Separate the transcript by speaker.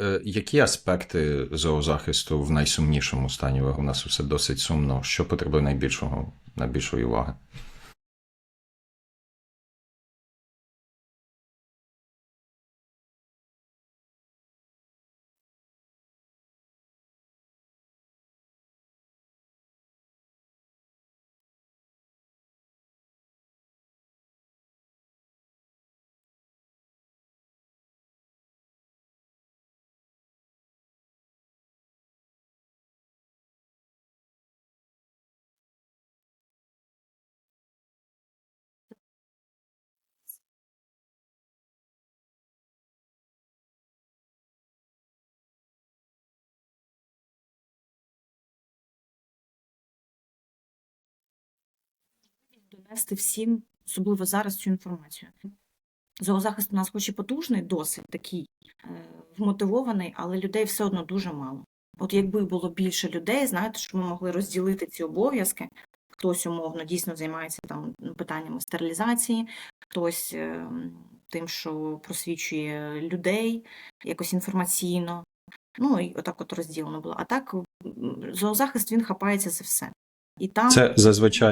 Speaker 1: Е, Які аспекти зоозахисту в найсумнішому стані? У нас все досить сумно. Що потребує найбільшого, найбільшої уваги?
Speaker 2: Донести всім, особливо зараз, цю інформацію. Зоозахист у нас хоч і потужний, досить такий е, вмотивований, але людей все одно дуже мало. От якби було більше людей, знаєте, щоб ми могли розділити ці обов'язки. Хтось умовно дійсно займається там питаннями стерилізації, хтось е, тим, що просвічує людей якось інформаційно. Ну і отак от розділено було. А так зоозахист він хапається за все. І там
Speaker 1: Це зазвичай